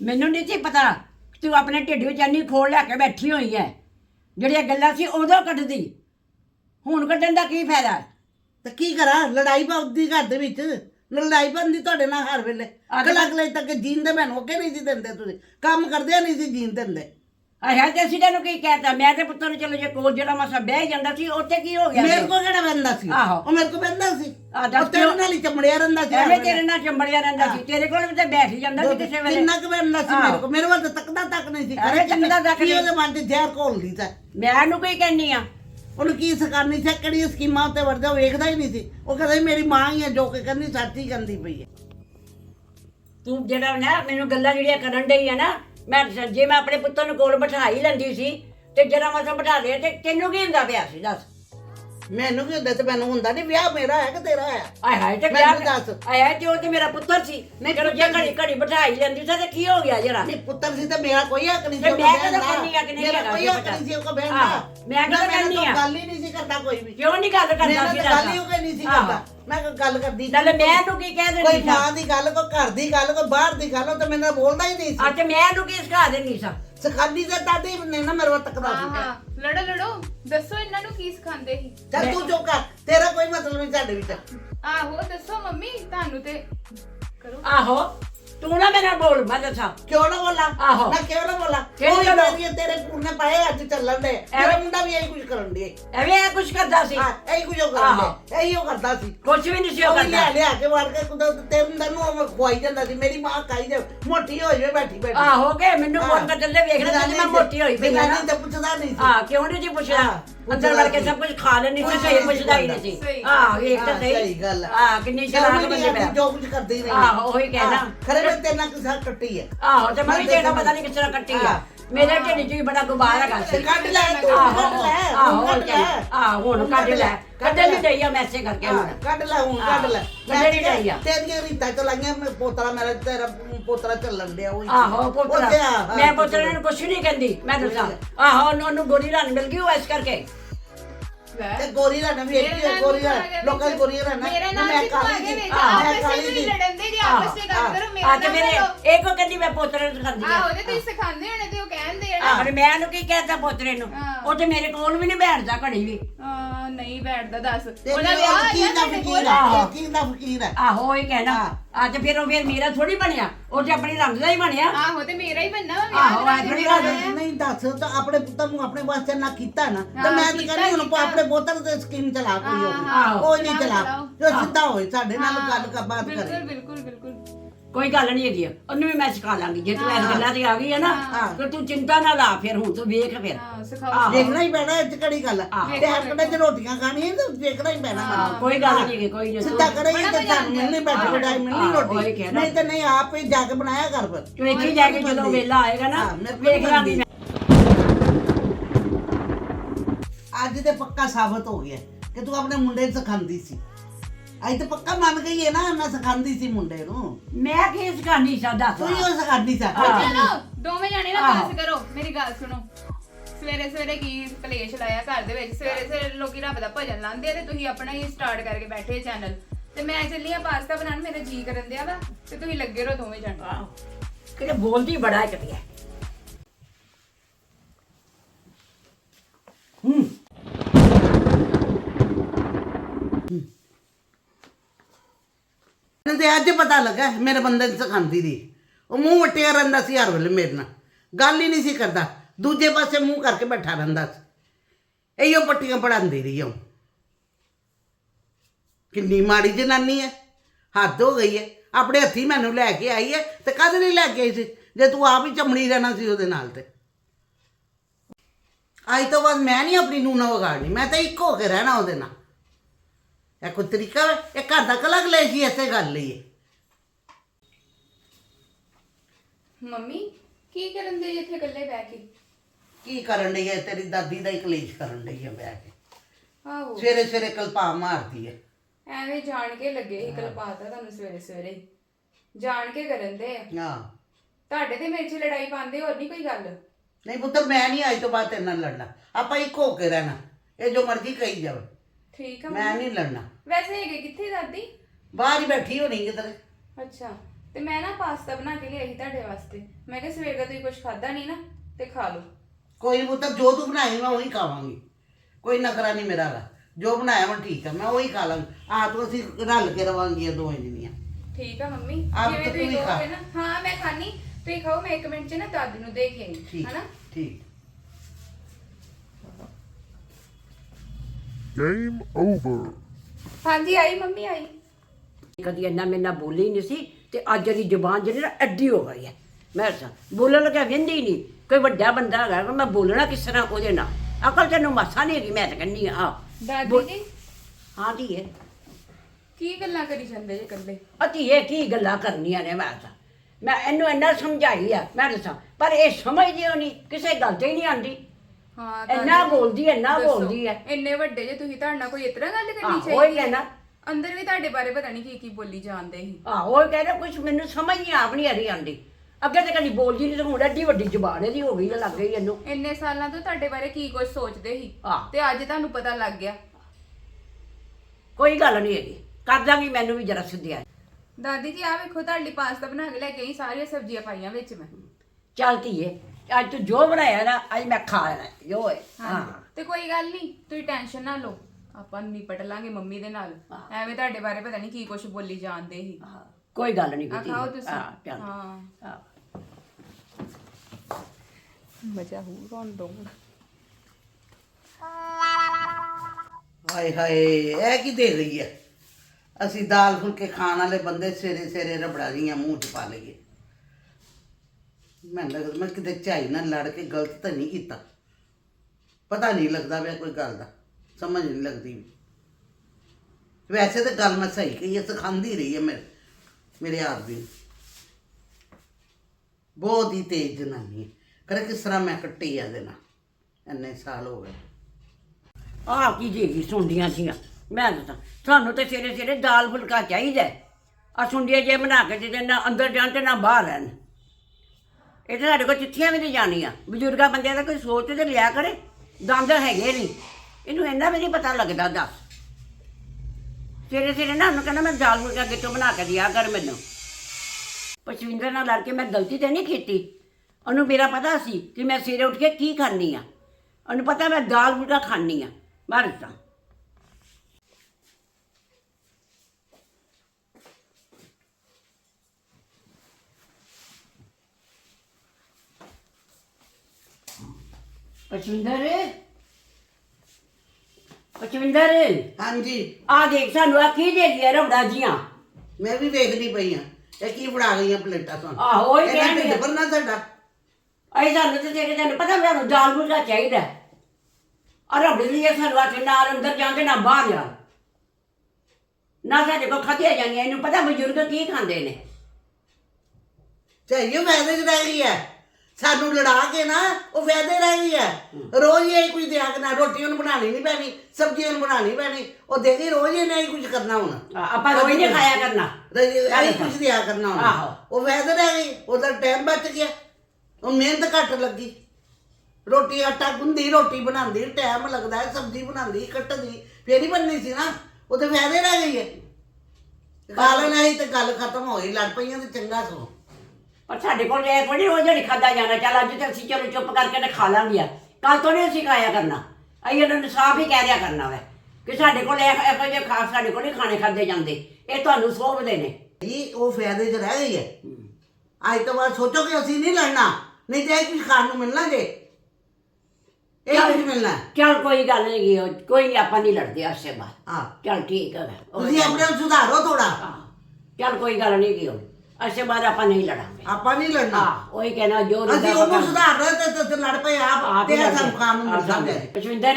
ਮੈਨੂੰ ਨਹੀਂ ਸੀ ਪਤਾ ਕਿ ਤੂੰ ਆਪਣੇ ਢਿੱਡ ਵਿੱਚ ਇੰਨੀ ਖੋਲ ਲੈ ਕੇ ਬੈਠੀ ਹੋਈ ਐ। ਜਿਹੜੀਆਂ ਗੱਲਾਂ ਸੀ ਉਦੋਂ ਕੱਢਦੀ। ਹੁਣ ਕੱਢਣ ਦਾ ਕੀ ਫਾਇਦਾ? ਤੇ ਕੀ ਕਰਾਂ? ਲੜਾਈ ਪਾਉਂਦੀ ਘਰ ਦੇ ਵਿੱਚ। ਲੜਾਈ ਪਾਉਂਦੀ ਤੁਹਾਡੇ ਨਾਲ ਹਰ ਵੇਲੇ। ਕਲਾ ਕਲੇਸ਼ ਤੱਕ ਜੀਣ ਦੇ ਮੈਨੂੰ ਅੱਗੇ ਨਹੀਂ ਸੀ ਦਿੰਦੇ ਤੁਸੀਂ। ਕੰਮ ਕਰਦੇ ਨਹੀਂ ਸੀ ਜੀਣ ਦਿੰਦੇ। ਆਇਆ ਤੇ ਅਸੀਂ ਤੈਨੂੰ ਕੀ ਕਹਿਤਾ? ਮੈਂ ਤੇ ਪੁੱਤਰ ਨੂੰ ਚਲੋ ਜੇ ਕੋਲ ਜਿਹੜਾ ਮਸਾ ਬਹਿ ਜਾਂਦਾ ਸੀ ਉੱਥੇ ਕੀ ਹੋ ਗਿਆ ਮੇਰੇ ਕੋ ਕਿਹੜਾ ਬੰਦਾ ਸੀ? ਆਹੋ। ਉਹ ਮੇਰੇ ਕੋ ਬੰਦਾ ਸੀ। ਉਹ ਤੇਰੇ ਨਾਲ ਹੀ ਚਮੜਿਆ ਰਹਿੰਦਾ ਸੀ ਐਵੇਂ। ਤੇਰੇ ਨਾਲ ਚੰਬੜਿਆ ਰਹਿੰਦਾ ਸੀ। ਤੇਰੇ ਕੋਲ ਵੀ ਤੇ ਬੈਠ ਹੀ ਜਾਂਦਾ ਸੀ ਕਿਸੇ ਵੇਲੇ। ਕਿੰਨਾ ਕੁ ਬੰਦਾ ਸੀ ਮੇਰੇ ਕੋ ਮੇਰੇ ਵੱਲ ਤਾਂ ਤੱਕਦਾ ਤੱਕ ਨਹੀਂ ਸੀ। ਐਵੇਂ ਤੱਕਦਾ ਤੱਕ ਨਹੀਂ। ਉਹਦੇ ਮਨ 'ਚ ਜ਼ਹਿਰ ਘੋਲਦੀ ਸੀ ਮੈਂ ਉਹਨੂੰ ਕੀ ਕਹਿਨੀ ਆ ਉਹਨੂੰ ਕੀ ਸਰਕਾਰੀ ਸੀ? ਕਿਹੜੀਆਂ ਸਕੀਮਾਂ ਉੱਤੇ ਵਰਦਾ ਉਹ ਵੇਖਦਾ ਹੀ ਨਹੀਂ ਸੀ। ਉਹ ਕਹਿੰਦਾ ਸੀ, ਮੇਰੀ ਮਾਂ ਹੀ ਹੈ ਜੋ ਕਿ ਕਹਿੰਦੀ ਸੱਚ ਹੀ ਕਹਿੰਦੀ ਪਈ ਹੈ ਤੂੰ ਜਿਹੜਾ ਨਾ ਮੈਨੂੰ ਗੱਲਾਂ ਜਿਹੜੀਆਂ ਕਰਨ ਡਈ ਆ ਨਾ ਮੈਂ ਜੇ ਮੈਂ ਆਪਣੇ ਪੁੱਤਰ ਨੂੰ ਕੋਲ ਬਿਠਾ ਹੀ ਲੈਂਦੀ ਸੀ ਤੇ ਜਰਾ ਮਸਾਂ ਬਿਠਾ ਲਿਆ ਤੇ ਤੈਨੂੰ ਕੀ ਹੁੰਦਾ ਪਿਆ ਸੀ? ਦੱਸ। ਮੈਨੂੰ ਕੀ ਹੁੰਦਾ ਤੇ ਮੈਨੂੰ ਹੁੰਦਾ ਨਹੀਂ ਵਿਆਹ ਮੇਰਾ ਹੈ ਕਿ ਤੇਰਾ ਹੈ? ਆਏ ਹਾਏ ਤੇ ਮੈਨੂੰ ਵਿਆਹ ਦੱਸ। ਆਏ ਹਾਏ ਤੇ ਤੇ ਮੇਰਾ ਪੁੱਤਰ ਸੀ। ਨਹੀਂ, ਚਲੋ ਜੇ ਘੜੀ ਘੜੀ ਬਿਠਾ ਹੀ ਲੈਂਦੀ ਸੀ ਤੇ ਕੀ ਹੋ ਗਿਆ ਜਰਾ ਨਹੀਂ ਪੁੱਤਰ ਸੀ ਤੇ ਮੇਰਾ ਕੋਈ ਹੱਕ ਨਹੀਂ ਸੀ ਤੇ ਮੈਂ ਬਹਿਣ ਕਦੋਂ ਦਾ। ਕਹਿੰਦੀ ਆ ਕਿ ਨਹੀਂ ਮੇਰਾ ਹੈਗਾ ਕੋਈ ਹੱਕ। ਨਹੀਂ ਸੀ ਉਹ ਕੋ ਬਹਿਣ ਆਹ, ਦਾ ਮੈਂ ਕਦੋਂ ਨਾ, ਕਹਿੰਦੀ ਤੋਂ ਆ? ਗੱਲ ਹੀ ਨਹੀਂ ਸੀ ਕਰਦਾ ਕੋਈ ਵੀ। ਕਿਉਂ ਨਹੀਂ ਗੱਲ ਕਰਦਾ ਮੇਰਾ ਸੀ ਤਾਂ ਗੱਲ ਹੀ ਉਹ ਕੋਈ ਨਹੀਂ ਸੀ। ਕਰਦਾ। ਮੈਂ ਕੋਈ ਗੱਲ ਕਰਦੀ ਸੀ। ਨਾਲੇ ਮੈਂ ਇਹਨੂੰ ਕੀ ਕਹਿ ਕੋਈ ਸਾਂ? ਮਾਂ ਦੀ ਗੱਲ ਕੋਈ ਘਰ ਦੀ ਗੱਲ ਕੋਈ ਬਾਹਰ ਦੀ ਗੱਲ ਉਹ ਤਾਂ ਮੇਰੇ ਨਾਲ ਬੋਲਦਾ ਹੀ ਨਹੀਂ ਸੀ। ਆ ਤੇ ਮੈਂ ਇਹਨੂੰ ਕੀ ਸਿਖਾ ਦੇਣੀ ਸਾਂ? ਸਿਖਾਉਂਦੀ ਤੇ ਦਾਦੀ ਨੇ ਨਾ ਮੇਰੇ ਵੱਲ ਤੱਕਦਾ ਸੀ। ਹਾਂ। ਲੜੋ ਲੜੋ। ਦੱਸੋ ਇਹਨਾਂ ਨੂੰ ਕੀ ਸਿਖਾਉਂਦੇ ਸੀ? ਚੱਲ ਤੂੰ ਚੁੱਪ ਕਰ। ਤੇਰਾ ਕੋਈ ਮਤਲਬ ਨਹੀਂ ਸਾਡੇ ਵਿੱਚ ਆਹੋ ਦੱਸੋ ਮੰਮੀ ਤੁਹਾਨੂੰ ਤੇ ਕਰੋ। ਆਹੋ ਤੂੰ ਨਾ ਮੇਰੇ ਬੋਲ ਮੈਂ ਦੱਸਾਂ। ਕਿਉਂ ਨਾ ਬੋਲਾ? ਆਹੋ। ਨਾ ਕਿਉਂ ਨਾ ਬੋਲਾ? ਕਿਉਂ ਕੋਈ ਨਾ? ਮੇਰੀ ਤੇਰੇ ਪੂਰਨੇ ਪਾਏ ਅੱਜ ਚੱਲਣ ਦੇ। ਮੇਰਾ ਮੁੰਡਾ ਵੀ ਇਹੀ ਕੁਝ ਕਰਨ ਦੇ। ਐਵੇਂ ਇਹ ਕੁਝ ਕਰਦਾ ਸੀ। ਹਾਂ ਇਹੀ ਕੁਝ ਉਹ ਕਰਨ ਆਹੋ। ਦੇ ਇਹੀ ਉਹ ਕਰਦਾ ਸੀ। ਕੁਝ ਵੀ ਨਹੀਂ ਸੀ ਉਹ ਉਹ ਵੀ ਕਰਦਾ। ਲਿਆ ਕੇ ਵੜ ਕੇ ਕੁਦਰਤ ਤੇਰੇ ਅੰਦਰ ਨੂੰ ਉਹ ਖਵਾਈ ਜਾਂਦਾ ਸੀ। ਮੇਰੀ ਮਾਂ ਖਾਈ ਜਾ ਮੋਟੀ ਹੋ ਜਾਵੇ ਬੈਠੀ ਬੈਠੀ। ਆਹੋ ਕੇ ਮੈਨੂੰ ਫੋਨ ਕਰ ਚੱਲੇ ਵੇਖ ਲੈ ਮੈਂ ਮੋਟੀ ਹੋਈ ਪਈ ਆ ਨਾ। ਤਾਂ ਪੁੱਛਦਾ ਨਹੀਂ ਸੀ। ਹਾਂ ਕਿਉਂ ਨਹੀਂ ਜੀ ਪੁੱਛਦਾ ਹਾਂ, ਅੰਦਰ ਵੜ ਕੇ। ਸਭ ਕੁਝ ਖਾ ਲੈਣੀ ਸੀ ਸਹੀ ਪੁੱਛਦਾ ਹੀ ਨਹੀਂ ਸੀ। ਹਾਂ ਵੇਖ ਤਾਂ ਹਾਂ, ਸਹੀ। ਸਹੀ ਗੱਲ ਆ। ਹਾਂ ਕਿੰਨੀ ਹੀ ਬੰਦੇ ਨਹੀਂ ਪਿਆ। ਜੋ ਕੁਝ ਕਰਦੀ ਰਹੀ। ਆਹੋ, ਉਹੀ ਕਹਿਣਾ। ਹਾਂ, ਖਰੇ ਮੈਂ ਤੇਰੇ ਨਾਲ ਕਿਸਾ ਕੱਟੀ ਹੈ। ਆਹੋ ਤੇ ਮੈਂ ਵੀ ਤੇਰਾ ਪਤਾ ਨਹੀਂ ਕਿਸ ਤਰ੍ਹਾਂ ਕੱਟੀ ਆ ਹਾਂ। ਮੇਰੇ ਢਿੱਡ 'ਚ ਵੀ ਬੜਾ ਗੁਬਾਰ ਹੈਗਾ ਤੇ ਸੀ। ਕੱਢ ਲੈ ਤੂੰ ਆਹੋ ਕੱਢ ਲੈ ਆਹੋ ਹੁਣ ਕੱਢ ਲੈ। ਆਹੋ ਹੁਣ ਕੱਢ ਲੈ। ਕੱਢ ਨਹੀਂ ਦਈਆ ਮੈਸੇ ਕਰਕੇ ਹਾਂ, ਹੁਣ। ਕੱਢ ਲੈ ਹੁਣ ਕੱਢ ਲੈ। ਕੱਢ ਨਹੀਂ ਰਹੀ ਆ। ਤੇਰੀਆਂ ਰੀਤਾਂ ਚ ਲਾਈਆਂ ਮੈਂ ਪੋਤਰਾ ਮੇਰਾ ਤੇਰਾ ਪੋਤਰਾ ਚੱਲਣ ਡਿਆ ਉਹ ਆਹੋ ਪੁੱਤਰਾ। ਹਾਂ, ਮੈਂ ਪੁੱਤਰੇ ਨੂੰ ਕੁਛ ਨਹੀਂ ਕਹਿੰਦੀ ਮੈਂ ਦੱਸਾਂ। ਆਹੋ ਉਹਨੂੰ- ਉਹਨੂੰ ਗੋਰੀ ਰਨ ਮਿਲ ਗਈ ਉਹ ਇਸ ਕਰਕੇ। ਤੇ ਗੋਰੀ ਦਾ ਨਵੀਂ ਮੇਰੇ ਨਾਲ ਗੋਰੀ ਦਾ ਵੀ ਆ ਗਿਆ ਲੋਕਾਂ ਦੀ। ਗੋਰੀ ਰਹਿਣਾ ਮੇਰੇ ਨਾਲ ਮੈਂ ਵੀ ਕਾਲੀ ਆ। ਮੈਂ ਆਪਸ ਵਿੱਚ ਲੜਨ ਦੇ ਜੀ ਆਪਸ ਵਿੱਚ ਗੱਲ ਕਰੋ ਮੇਰੇ ਆ ਤੇ ਨਾਲ ਮੇਰੇ ਲੜੋ। ਇਹ ਕੋ ਕਹਿੰਦੀ ਮੈਂ ਪੁੱਤਰੇ ਨੂੰ ਆ ਆਹੋ ਤੇ ਤੁਸੀਂ ਸਿਖਾਉਂਦੇ ਹੋਣੇ ਤੇ ਉਹ ਕਹਿੰਦੇ ਆ। ਪਰ ਮੈਂ ਉਹਨੂੰ ਕੀ ਕਹਿਤਾ ਪੁੱਤਰੇ ਨੂੰ? ਹਾਂ। ਉਹ ਤੇ ਮੇਰੇ ਕੋਲ ਵੀ ਨਹੀਂ ਬੈਠਦਾ ਘੜੀ ਵੀ। ਆ ਨਹੀਂ ਬੈਠਦਾ ਦੱਸ। ਤੇ ਉਹਦਾ ਉਹ ਵਿਆਹ ਆ ਕੀ ਦਾ ਤੁਹਾਡੇ ਫਕੀਰ ਹੈ ਕੀ ਦਾ ਫਕੀਰ ਹੈ ਆਹੋ ਇਹ ਕਹਿਣਾ। ਹਾਂ। ਅੱਜ ਫਿਰ ਉਹ ਫਿਰ ਮੇਰਾ ਥੋੜੀ ਬਣਿਆ। ਉਹ ਤੇ ਆਪਣੀ ਰੰਗ ਦਾ ਹੀ ਬਣਿਆ ਆਹੋ ਤੇ ਮੇਰਾ ਹੀ ਬੰਨਾ ਵਾ ਆਹੋ, ਵਿਆਹ ਮੇਰਾ ਗੱਲ ਹੈ। ਨਹੀਂ ਦੱਸ ਤਾਂ ਆਪਣੇ ਪੁੱਤਰ ਨੂੰ ਆਪਣੇ ਵਾਸਤੇ ਨਾ ਕੀਤਾ ਨਾ ਤਾਂ ਹਾਂ, ਮੈਂ ਤਾਂ ਕੀਤਾ, ਕਹਿੰਦੀ ਹੁਣ ਕੀਤਾ। ਆਪਣੇ ਪੁੱਤਰ ਤੇ ਸਕੀਮ ਚਲਾ ਕੋਈ ਹੋਵੇ ਹਾਂ, ਕੋਈ ਨਹੀਂ ਚਲਾਓ, ਚਲਾ। ਜੋ ਸਿੱਧਾ ਹੋਏ ਸਾਡੇ ਨਾਲ ਗੱਲ ਕਰ ਬਾਤ ਬਿਲਕੁਲ ਕਰੇ ਬਿਲਕੁਲ ਬਿਲਕੁਲ ਕੋਈ ਗੱਲ ਨਹੀਂ ਹੈਗੀ ਉਹਨੂੰ ਵੀ ਮੈਂ ਸਿਖਾ ਲਾਂਗੀ ਜੇ ਤੂੰ ਇਸ ਗੱਲਾਂ ਤੇ ਆ ਗਈ ਹੈ ਨਾ ਹਾਂ। ਤੇ ਤੂੰ ਚਿੰਤਾ ਨਾ ਲਾ ਫਿਰ ਹੁਣ ਤੂੰ ਵੇਖ ਫਿਰ ਹਾਂ ਸਿਖਾਓ ਆਹੋ। ਦੇਖਣਾ ਹੀ ਪੈਣਾ ਇਹ ਚ ਕਿਹੜੀ ਗੱਲ ਆਹੋ। ਤੇ ਹਰ ਚ ਰੋਟੀਆਂ ਖਾਣੀਆਂ ਤਾਂ ਦੇਖਣਾ ਹੀ ਪੈਣਾ ਮੈਨੂੰ। ਕੋਈ ਗੱਲ ਨਹੀਂ ਹੈਗੀ ਕੋਈ ਨਹੀਂ ਸਿੱਧਾ ਕਰੇਗੀ ਤੇ ਤੁਹਾਨੂੰ ਮਿਲਣੀ ਬੈਠੀ ਬਿਠਾਈ ਮਿਲਣੀ ਹਾਂ, ਉਹੀ ਰੋਟੀ ਕਹਿਣਾ। ਨਹੀਂ ਤੇ ਨਹੀਂ ਆਪ ਹੀ ਜਾ ਕੇ ਬਣਾਇਆ ਕਰ ਫਿਰ ਤੂੰ ਇੱਥੇ ਜਾ ਕੇ ਜਦੋਂ ਵੇਲਾ ਆਏਗਾ ਨਾ ਹਾਂ, ਵੇਖ ਲਾਂਗੀ। ਮੈਂ ਅੱਜ ਤੇ ਪੱਕਾ ਸਾਬਤ ਹੋ ਗਿਆ ਕਿ ਤੂੰ ਆਪਣੇ ਮੁੰਡੇ ਨੂੰ ਸਿਖਾਉਂਦੀ ਸੀ ਅੱਜ ਤੇ ਪੱਕਾ ਮੰਨ ਗਈ ਹੈ ਨਾ ਮੈਂ ਸਿਖਾਉਂਦੀ ਸੀ ਮੁੰਡੇ ਨੂੰ। ਮੈਂ ਕੀ ਸਿਖਾਣੀ ਸਾ ਦੱਸ ਤੂੰ ਹੀ ਉਹ ਸਿਖਾਉਂਦੀ ਸੀ ਹਾਂ। ਚਲੋ ਦੋਵੇਂ ਜਾਣੇ ਨਾ ਆਹੋ। ਪਾਸ ਕਰੋ ਮੇਰੀ ਗੱਲ ਸੁਣੋ। ਸਵੇਰੇ ਸਵੇਰੇ ਕੀ ਕਲੇਸ਼ ਲਾਇਆ ਘਰ ਦੇ ਵਿੱਚ? ਸਵੇਰੇ ਸਵੇਰੇ ਲੋਕੀ ਰੱਬ ਦਾ ਭਜਨ ਲਾਉਂਦੇ ਆ ਤੇ ਤੁਸੀਂ ਆਪਣਾ ਹੀ ਸਟਾਰਟ ਕਰਕੇ ਬੈਠੇ ਚੈਨਲ ਤੇ ਮੈਂ ਚੱਲੀ ਆ ਪਾਸਤਾ ਬਣਾਉਣ ਮੇਰਾ ਜੀ ਕਰਨ ਦਿਆ ਵਾ ਤੇ ਤੁਸੀਂ ਲੱਗੇ ਰਹੋ ਦੋਵੇਂ ਜਣੇ। ਆਹੋ। ਕਿਤੇ ਬੋਲਦੀ ਬੜਾ ਕਿਤੇ ਮੈਨੂੰ ਤੇ ਅੱਜ ਪਤਾ ਲੱਗਾ ਮੇਰੇ ਬੰਦੇ ਨੂੰ ਸਿਖਾਉਂਦੀ ਰਹੀ ਉਹ ਮੂੰਹ ਵਟਿਆ ਰਹਿੰਦਾ ਸੀ ਹਰ ਵੇਲੇ ਮੇਰੇ ਨਾਲ। ਗੱਲ ਹੀ ਨਹੀਂ ਸੀ ਕਰਦਾ। ਦੂਜੇ ਪਾਸੇ ਮੂੰਹ ਕਰਕੇ ਬੈਠਾ ਰਹਿੰਦਾ ਸੀ। ਇਹੋ ਪੱਟੀਆਂ ਪੜਾਉਂਦੀ ਰਹੀ ਉਹ। ਕਿੰਨੀ ਮਾੜੀ ਜਨਾਨੀ ਹੈ। ਹੱਦ ਹੋ ਗਈ ਹੈ। ਆਪਣੇ ਹੱਥੀ ਮੈਨੂੰ ਲੈ ਕੇ ਆਈ ਹੈ ਤੇ ਕਦ ਨਹੀਂ ਲੈ ਕੇ ਆਈ ਸੀ? ਜੇ ਤੂੰ ਆਪ ਹੀ ਚਮੜੀ ਰਹਿਣਾ ਸੀ ਉਹਦੇ ਨਾਲ ਤੇ। ਅੱਜ ਤੋਂ ਬਾਅਦ ਮੈਂ ਨਹੀਂ ਆਪਣੀ ਨੂੰਹ ਨਾਲ ਵਿਗਾੜਨੀ। ਮੈਂ ਤਾਂ ਇੱਕ ਹੋ ਕੇ ਰਹਿਣਾ ਉਹਦੇ ਨਾਲ। ਇਹ ਕੋਈ ਤਰੀਕਾ ਵਾ? ਇਹ ਘਰ ਦਾ ਕਲਗ ਲੈ ਸੀ ਐਸੇ ਗੱਲ ਲਈ ਹੈ ਮੰਮੀ ਕੀ ਕਰਨ ਦੇ ਜਿੱਥੇ ਇਕੱਲੇ ਬਹਿ ਕੇ? ਕੀ ਕਰਨ ਡਈ ਹੈ ਤੇਰੀ ਦਾਦੀ ਦਾ ਹੀ ਕਲੇਸ਼ ਕਰਨ ਡਈ ਹੈ ਬਹਿ ਕੇ। ਆਹੋ। ਸਵੇਰੇ ਸਵੇਰੇ ਕਲਪਾ ਮਾਰਦੀ ਹੈ ਐਵੇਂ ਜਾਣ ਕੇ ਲੱਗੇ ਹੀ ਕਲਪਾਤਾ ਤੁਹਾਨੂੰ ਸਵੇਰੇ ਸਵੇਰੇ ਹੀ। ਜਾਣ ਕੇ ਕਰਨ ਦੇ ਆ। ਹਾਂ। ਤੁਹਾਡੇ ਤੇ ਮੇਰੇ 'ਚ ਲੜਾਈ ਪਾਉਂਦੇ ਹੋਰ ਨਹੀਂ ਕੋਈ ਗੱਲ? ਨਹੀਂ ਪੁੱਤਰ ਮੈਂ ਨਹੀਂ ਅੱਜ ਤੋਂ ਬਾਅਦ ਤੇਰੇ ਨਾਲ ਲੜਨਾ। ਆਪਾਂ ਇੱਕ ਹੋ ਕੇ ਰਹਿਣਾ। ਇਹ ਜੋ ਮਰਜ਼ੀ ਕਹੀ ਜਾਵੇ। ਠੀਕ ਆ ਮੈਂ ਨਹੀਂ ਲੜਨਾ। ਵੈਸੇ ਹੈਗੇ ਕਿੱਥੇ ਦਾਦੀ? ਬਾਹਰ ਹੀ ਬੈਠੀ ਹੋਣੀ ਕਿਧਰ? ਅੱਛਾ ਤੇ ਮੈਂ ਨਾ ਪਾਸਤਾ ਬਣਾ ਕੇ ਲਿਆਈ ਤੁਹਾਡੇ ਵਾਸਤੇ। ਮੈਂ ਕਿਹਾ ਸਵੇਰ ਦਾ ਤੁਸੀਂ ਕੁਝ ਖਾਦਾ ਨਹੀਂ ਨਾ ਤੇ ਖਾ ਲਓ। ਕੋਈ ਪੁੱਤਰ ਜੋ ਤੂੰ ਬਣਾਈ ਮੈਂ ਉਹੀ ਖਾਵਾਂਗੀ। ਕੋਈ ਨਖਰਾ ਨਹੀਂ ਮੇਰਾ ਗਾ। ਜੋ ਬਣਾਇਆ ਮੈਂ ਠੀਕ ਹੈ ਮੈਂ ਉਹੀ ਖਾ ਲਾਂਗੀ। ਆ ਤੂੰ ਅਸੀਂ ਰਲ ਕੇ ਰਵਾਂਗੀਆਂ ਦੋਵੇਂ ਜਣੀਆਂ। ਠੀਕ ਆ ਮੰਮੀ ਆਪ ਜਿਵੇਂ ਤਾਂ ਤੁਸੀਂ ਹੀ ਖਾ। ਕਹੋਗੇ ਨਾ। ਹਾਂ ਮੈਂ ਖਾਣੀ ਤੁਸੀਂ ਖਾਓ ਮੈਂ ਇੱਕ ਮਿੰਟ 'ਚ ਨਾ ਦਾਦੀ ਨੂੰ ਦੇ ਕੇ ਆਈ ਠੀਕ ਹਨਾ? ਠੀਕ। Game over. ਹਾਂਜੀ ਆਈ ਮੰਮੀ ਆਈ। ਕਦੀ ਇੰਨਾ ਮੇਰੇ ਨਾਲ ਬੋਲੀ ਨਹੀਂ ਸੀ ਤੇ ਅੱਜ ਦੀ ਜ਼ੁਬਾਨ ਜਿਹੜੀ ਨਾ ਐਡੀ ਹੋ ਗਈ ਹੈ। ਮੈਂ ਤਾਂ ਬੋਲਣ ਲੱਗਾ ਵਿੰਦੀ ਹੀ ਨਹੀਂ। ਕੋਈ ਵੱਡਾ ਬੰਦਾ ਹੈਗਾ ਕਿ ਮੈਂ ਬੋਲਣਾ ਕਿਸ ਤਰ੍ਹਾਂ ਉਹਦੇ ਨਾਲ? ਅਕਲ ਤੈਨੂੰ ਮਾਸਾ ਨਹੀਂ ਹੈਗੀ ਮੈਂ ਤਾਂ ਕਹਿੰਨੀ ਆ ਦਾਦੀ ਜੀ। ਹਾਂ ਧੀਏ। ਕੀ ਗੱਲਾਂ ਕਰੀ ਜਾਂਦੇ ਜੇ ਇਕੱਲੇ? ਅਤੀਏ ਕੀ ਗੱਲਾਂ ਕਰਨੀਆਂ ਨੇ ਮੈਂ ਤਾਂ ਮੈਂ ਇਹਨੂੰ ਇੰਨਾ ਸਮਝਾਈ ਆ ਮੈਂ ਦੱਸਾਂ ਪਰ ਇਹ ਸਮਝਦੀ ਓ ਨਹੀਂ ਕਿਸੇ ਗੱਲ ਤੇ ਹੀ ਨਹੀਂ ਆਂਦੀ ਹਾਂ ਇੰਨਾ ਬੋਲਦੀ ਐ ਇੰਨਾ ਦੱਸੋ, ਬੋਲਦੀ ਐ ਇੰਨੇ ਵੱਡੇ ਜੇ ਤੁਸੀਂ ਤੁਹਾਡੇ ਨਾਲ ਕੋਈ ਇਤਰਾ ਗੱਲ ਕਰਨੀ ਆਹ, ਚਾਹੀਦੀ ਉਹੀ ਕਹਿਣਾ। ਅੰਦਰ ਵੀ ਤੁਹਾਡੇ ਬਾਰੇ ਪਤਾ ਨਹੀਂ ਕੀ ਕੀ ਬੋਲੀ ਜਾਂਦੇ ਸੀ। ਆ ਉਹ ਕਹਿੰਦਾ ਕੁਝ ਮੈਨੂੰ ਸਮਝ ਨਹੀਂ ਆਪ ਨਹੀਂ ਆ ਰਹੀ ਆਂਦੀ ਅੱਗੇ ਤੇ ਕਦੀ ਬੋਲਦੀ ਨਹੀਂ ਤੇ ਹੁਣ ਐਡੀ ਵੱਡੀ ਜ਼ੁਬਾਨ ਇਹਦੀ ਹੋ ਗਈ ਲੱਗ ਗਈ ਇਹਨੂੰ। ਇੰਨੇ ਸਾਲਾਂ ਤੋਂ ਤੁਹਾਡੇ ਬਾਰੇ ਕੀ ਕੁਝ ਸੋਚਦੇ ਸੀ? ਆਹ। ਤੇ ਅੱਜ ਤੁਹਾਨੂੰ ਪਤਾ ਲੱਗ ਗਿਆ। ਕੋਈ ਗੱਲ ਨਹੀਂ ਹੈਗੀ। ਕਰ ਦਾਂਗੀ ਮੈਨੂੰ ਵੀ ਜਰਾ ਸਿੱਧਿਆ ਦਾਦੀ ਜੀ ਆ ਵੇਖੋ ਤੁਹਾਡੇ ਲਈ ਪਾਸਤਾ ਬਣਾ ਕੇ ਲੈ ਕੇ ਆਈ ਸਾਰੀਆਂ ਸਬਜ਼ੀਆਂ ਪਾਈਆਂ ਵਿੱਚ ਮੈਂ। ਚੱਲ ਧੀਏ ਅੱਜ ਤੂੰ ਜੋ ਬਣਾਇਆ ਨਾ ਅੱਜ ਮੈਂ ਖਾ ਲੈਣਾ ਜੋ ਹੈ ਹਾਂ। ਤੇ ਕੋਈ ਗੱਲ ਨਹੀਂ ਤੁਸੀਂ ਟੈਨਸ਼ਨ ਨਾ ਲਓ। ਆਪਾਂ ਨਿਪਟ ਲਾਂਗੇ ਮੰਮੀ ਦੇ ਨਾਲ। ਐਵੇਂ ਤੁਹਾਡੇ ਬਾਰੇ ਪਤਾ ਨਹੀਂ ਕੀ ਕੁਝ ਬੋਲੀ ਜਾਂਦੇ ਸੀ। ਹਾਂ, ਕੋਈ ਗੱਲ ਨਹੀਂ ਆ ਕੀਤੀ ਖਾਓ ਤੁਸੀਂ। ਹਾਂ ਚੱਲ ਹਾਂ। ਹਾਂ। ਮਜ਼ਾ ਹੂ ਰੋਣ ਦੋ ਹਾਏ ਹਾਏ ਇਹ ਕੀ ਦੇ ਰਹੀ ਹੈ ਅਸੀਂ ਦਾਲ ਫੁਲਕੇ ਖਾਣ ਵਾਲੇ ਬੰਦੇ ਸਵੇਰੇ ਸਵੇਰੇ ਰਬੜਾ ਜੀਆਂ ਮੂੰਹ 'ਚ ਪਾ ਲਈਏ। ਮੈਨੂੰ ਲੱਗਦਾ ਮੈਂ ਕਿਤੇ ਝਾਈ ਨਾਲ ਲੜ ਕੇ ਗਲਤ ਤਾਂ ਨਹੀਂ ਕੀਤਾ। ਪਤਾ ਨਹੀਂ ਲੱਗਦਾ ਪਿਆ ਕੋਈ ਗੱਲ ਦਾ। ਸਮਝ ਨਹੀਂ ਲੱਗਦੀ। ਵੈਸੇ ਤਾਂ ਗੱਲ ਮੈਂ ਸਹੀ ਕਹੀ ਹੈ ਸਿਖਾਉਂਦੀ ਰਹੀ ਹੈ ਮੇਰੇ ਮੇਰੇ ਆਦਮੀ ਨੂੰ। ਬਹੁਤ ਹੀ ਤੇਜ਼ ਜਨਾਨੀ ਹੈ ਕਰ ਕਿਸ ਤਰ੍ਹਾਂ ਮੈਂ ਕੱਟੀ ਆ ਦੇਣਾ ਇੰਨੇ ਸਾਲ ਹੋ ਗਏ। ਆਹ ਕੀ ਜੀਗੀ ਸੁੰਡੀਆਂ ਸੀਆਂ। ਮੈਂ ਦੱਸਾਂ ਤੁਹਾਨੂੰ ਤੇ ਸਵੇਰੇ ਸਵੇਰੇ ਦਾਲ ਫੁਲਕਾ ਚਾਹੀਦਾ। ਆ ਸੁੰਡੀਆਂ ਜੇ ਬਣਾ ਕੇ ਦੇ ਨਾ ਅੰਦਰ ਜਾਣ ਤੇ ਨਾ ਬਾਹਰ ਰਹਿਣ। ਇਹ ਤਾਂ ਸਾਡੇ ਕੋਲ ਚਿੱਠੀਆਂ ਵੀ ਨਹੀਂ ਜਾਣੀਆਂ ਬਜ਼ੁਰਗਾਂ ਬੰਦਿਆਂ ਦਾ ਕੋਈ ਸੋਚ ਤੇ ਲਿਆ ਕਰੇ, ਦੰਦ ਹੈਗੇ ਨਹੀਂ। ਇਹਨੂੰ ਇੰਨਾ ਵੀ ਨਹੀਂ ਪਤਾ ਲੱਗਦਾ, ਦੱਸ। ਸਵੇਰੇ ਸਵੇਰੇ ਨਾ ਉਹਨੂੰ ਕਹਿੰਦਾ, ਮੈਂ ਦਾਲ ਫੁਲਕਾ ਕਿੱਥੋਂ ਬਣਾ ਕੇ ਦਿਆ ਕਰ ਮੈਨੂੰ? ਪਸ਼ਵਿੰਦਰ ਨਾਲ ਲੜ ਕੇ ਮੈਂ ਗਲਤੀ ਤੇ ਨਹੀਂ ਕੀਤੀ। ਉਹਨੂੰ ਮੇਰਾ ਪਤਾ ਸੀ ਕਿ ਮੈਂ ਸਵੇਰੇ ਉੱਠ ਕੇ ਕੀ ਖਾਣੀ ਆ। ਉਹਨੂੰ ਪਤਾ ਮੈਂ ਦਾਲ ਫੁਲਕਾ ਖਾਣੀ ਆ। ਮਰ ਜਾ ਪਸ਼ਵਿੰਦਰ ਪਸ਼ਵਿੰਦਰ ਹਾਂਜੀ। ਆ ਦੇਖ ਸਾਨੂੰ ਆ ਕੀ ਦੇ ਗਿਆ ਰਬੜਾ ਜੀਆਂ? ਮੈਂ ਵੀ ਵੇਖਦੀ ਪਈ ਆ। ਇਹ ਕੀ ਬਣਾ ਗਈਆਂ ਪਲੇਟਾਂ ਤੁਹਾਨੂੰ ਆਹੋ, ਉਹੀ ਇਹਨਾਂ ਕਹਿਣ ਆ। ਭਰਨਾ ਸਾਡਾ। ਅਈ ਸਾਨੂੰ ਤੇ ਤੇਰੇ ਤੈਨੂੰ ਪਤਾ ਮੈਨੂੰ ਦਾਲ ਫੁਲਕਾ ਚਾਹੀਦਾ। ਆ ਰਬੜ ਲਈ ਸਾਨੂੰ ਆਥੇ ਨਾਲ ਅੰਦਰ ਜਾਂਦੇ ਨਾ ਬਾਹਰ ਜਾ। ਨਾ ਸਾਡੇ ਕੋ ਖਾਧੀਆਂ ਜਾਂਦੀਆਂ ਇਹਨੂੰ ਪਤਾ ਬਜ਼ੁਰਗ ਕੀ ਖਾਂਦੇ ਨੇ। ਚਾਹੀਏ ਫਾਇਦੇ ਚ ਰਹਿ ਗਈ ਹੈ ਸਾਨੂੰ ਲੜਾ ਕੇ ਨਾ ਉਹ ਫਾਇਦੇ ਰਹਿ ਗਈ ਹੈ। ਰੋਜ਼ ਹੀ ਇਹੀ ਕੁਝ ਦਿਆ ਕਰਨਾ ਰੋਟੀ ਉਹਨੂੰ ਬਣਾਣੀ ਨਹੀਂ ਪੈਣੀ ਸਬਜ਼ੀ ਉਹਨੂੰ ਬਣਾਣੀ ਪੈਣੀ। ਉਹ ਦੇਖੀ ਰੋਜ਼ ਹੀ ਨਹੀਂ ਕੁਝ ਕਰਨਾ ਹੁਣ। ਆਪਾਂ ਰੋਜ਼ ਨਹੀਂ ਖਾਇਆ ਕਰਨਾ। ਇਹੀ ਕੁਝ ਦਿਆ ਕਰਨਾ ਹੁਣ। ਉਹ ਫਾਇਦੇ ਰਹਿ ਗਈ ਉਹਦਾ ਟਾਈਮ ਬਚ ਗਿਆ। ਉਹ ਮਿਹਨਤ ਘੱਟ ਲੱਗੀ। ਰੋਟੀ ਆਟਾ ਗੁੰਦੀ ਰੋਟੀ ਬਣਾਉਂਦੀ ਟਾਈਮ ਲੱਗਦਾ ਹੈ ਸਬਜ਼ੀ ਬਣਾਉਂਦੀ ਕੱਟਦੀ ਫੇਰ ਹੀ ਬਣਨੀ ਸੀ ਨਾ। ਉਹ ਤੇ ਫਾਇਦੇ ਰਹਿ ਗਈ ਹੈ। ਲੈਣਾ ਸੀ ਤੇ ਗੱਲ ਖਤਮ ਹੋਈ ਲੜ ਪਈਆਂ ਤੇ ਚੰਗਾ ਸੋ ਪਰ ਸਾਡੇ ਕੋਲ ਕੋਈ ਨਹੀਂ ਉਹ ਜਿਹੜੀ ਖਾਦਾ ਜਾਣਾ ਚੱਲ ਅੱਜ ਤੇ ਅਸੀਂ ਚਲੋ ਚੁੱਪ ਕਰਕੇ ਤੇ ਖਾ ਲਾਂਗੇ ਕੱਲ ਤੋਂ ਨਹੀਂ ਅਸੀਂ ਖਾਇਆ ਕਰਨਾ। ਅਸੀਂ ਇਹਨਾਂ ਨੂੰ ਸਾਫ਼ ਹੀ ਕਹਿ ਰਿਆ ਕਰਨਾ ਵੈ ਕਿ ਸਾਡੇ ਕੋਲ ਇਹ ਇਹੋ ਜਿਹੇ ਖਾਸ ਸਾਡੇ ਕੋਲ ਨਹੀਂ ਖਾਣੇ ਖਾਦੇ ਜਾਂਦੇ। ਇਹ ਤੁਹਾਨੂੰ ਸੋਭਦੇ ਨੇ। ਇਹ ਉਹ ਫਾਇਦੇ 'ਚ ਰਹਿ ਗਈ ਹੈ। ਅੱਜ ਤੋਂ ਬਾਅਦ ਸੋਚੋ ਕਿ ਅਸੀਂ ਨਹੀਂ ਲੜਨਾ। ਨਹੀਂ ਤੇ ਇਹ ਕੁਝ ਖਾਣ ਨੂੰ ਮਿਲਣਾ ਜੇ। ਇਹ ਕੁਝ ਮਿਲਣਾ। ਹੈ। ਚੱਲ ਕੋਈ ਗੱਲ ਨਹੀਂ ਕੋਈ ਨਹੀਂ ਆਪਾਂ ਨਹੀਂ ਲੜਦੇ ਆਸੇ ਬਾਅਦ। ਹਾਂ। ਚੱਲ ਠੀਕ ਹੈ ਤੁਸੀਂ ਆਪਣੇ ਆਪ ਸੁਧਾਰੋ ਥੋੜਾ ਚੱਲ ਕੋਈ ਗੱਲ ਨਹੀਂ ਕੀ ਆਸੇ ਬਾਅਦ ਆਪਾਂ ਨਹੀਂ ਲੜਾਂਗੇ। ਆਪਾਂ ਨਹੀਂ ਲੜਨਾ। ਹਾਂ ਉਹੀ ਕਹਿਣਾ ਜੋ ਅਸੀਂ ਉਹਨੂੰ ਸੁਧਾਰ ਰਹੇ ਤੇ- ਤੇ ਤੇ ਲੜ ਪਏ ਆਪ ਤੇ ਇਹ ਸਾਨੂੰ ਖਾਣ ਨੂੰ ਮਿਲ ਜਾਂਦਾ ਹੈ ਅਸ਼ਵਿੰਦਰ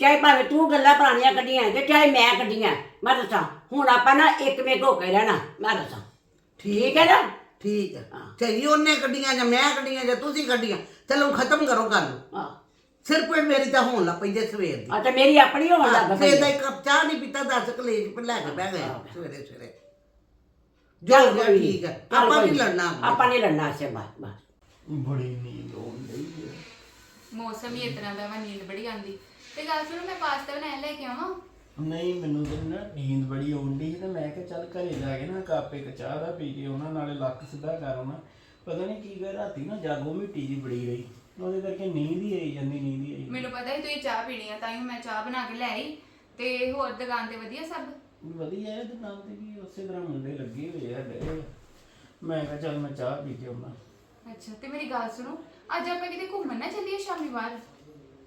ਚਾਹੇ ਭਾਵੇਂ ਤੂੰ ਗੱਲਾਂ ਪੁਰਾਣੀਆਂ ਕੱਢੀਆਂ ਤੇ ਚਾਹੇ ਮੈਂ ਕੱਢੀਆਂ ਮੈਂ ਦੱਸਾਂ ਹੁਣ ਆਪਾਂ ਨਾ ਇੱਕ ਮੇਕ ਹੋ ਕੇ ਰਹਿਣਾ ਮੈਂ ਦੱਸਾਂ। ਠੀਕ ਹੈ ਨਾ? ਠੀਕ ਹੈ। ਚਾਹੀ ਉਹਨੇ ਕੱਢੀਆਂ ਜਾਂ ਮੈਂ ਕੱਢੀਆਂ ਜਾਂ ਤੁਸੀਂ ਕੱਢੀਆਂ ਚਲੋ ਖਤਮ ਕਰੋ ਗੱਲ। ਹਾਂ। ਸਿਰ ਪੇ ਮੇਰੀ ਤਾਂ ਹੋਣ ਲੱਗ ਪਈ ਜੇ ਸਵੇਰ ਦੀ। ਆ ਤੇ ਮੇਰੀ ਆਪਣੀ ਹੋਣ ਲੱਗ ਫੇਰ ਪਈ ਤਾਂ ਇੱਕ ਕੱਪ ਚਾਹ ਨਹੀਂ ਪੀਤਾ 10 ਕਲੇਜ ਪਰ ਲੈ ਕੇ ਬਹਿ ਗਏ ਸਵੇਰੇ ਸਵੇਰੇ। ਜੋ ਹੋ ਗਿਆ ਠੀਕ ਹੈ। ਆਪਾਂ ਨਹੀਂ ਲੜਨਾ। ਆਪਾਂ ਨਹੀਂ ਲੜਨਾ ਆਸੇ ਬਾਅਦ ਬਸ। ਬੜੀ ਨੀਂਦ ਆਉਂਦੀ ਹੈ ਮੌਸਮ ਹੀ ਇਤਨਾ ਦਾ ਵਾ ਨੀਂਦ ਬੜੀ ਆਂਦੀ ਤੇ ਗੱਲ ਸੁਣੋ ਮੈਂ ਪਾਸਤਾ ਬਣਾਇਆ ਲੈ ਕੇ ਆਵਾਂ? ਨਹੀਂ ਮੈਨੂੰ ਤੇ ਨਾ ਨੀਂਦ ਬੜੀ ਆਉਂਦੀ ਸੀ ਤੇ ਮੈਂ ਕਿਹਾ ਚੱਲ ਘਰੇ ਜਾ ਕੇ ਨਾ ਕੱਪ ਚਾਹ ਦਾ ਪੀ ਕੇ ਉਹਨਾਂ ਨਾਲੇ ਲੱਕ ਸਿੱਧਾ ਕਰ ਆਉਣਾ। ਪਤਾ ਨਹੀਂ ਕੀ ਗੱਲ ਰਾਤੀ ਨਾ ਜਾਗੋ ਮਿੱਟੀ ਜੀ ਬੜੀ ਰਹੀ। ਉਹਦੇ ਕਰਕੇ ਨੀਂਦ ਹੀ ਆਈ ਜਾਂਦੀ ਨੀਂਦ ਹੀ ਆਈ ਮੈਨੂੰ ਪਤਾ ਸੀ ਤੁਸੀਂ ਚਾਹ ਪੀਣੀ ਆ ਤਾਂ ਹੀ ਮੈਂ ਚਾਹ ਬਣਾ ਕੇ ਲੈ ਆਈ। ਤੇ ਹੋਰ ਦੁਕਾਨ ਤੇ ਵਧੀਆ ਸਭ? ਵਧੀਆ ਹੈ ਤੇ ਵੀ ਉਸੇ ਤਰ੍ਹਾਂ ਮੁੰਡੇ ਲੱਗੇ ਹੋਏ ਆ ਡੇ ਮੈਂ ਕਿਹਾ ਚੱਲ ਮੈਂ ਚਾਹ ਪੀ ਕੇ ਆਉਣਾ। ਅੱਛਾ ਤੇ ਮੇਰੀ ਗੱਲ ਸੁਣੋ ਅੱਜ ਆਪਾਂ ਕਿਤੇ ਘੁੰਮਣ ਨਾ ਚੱਲੀਏ ਸ਼ਾਮੀ ਬਾਹਰ?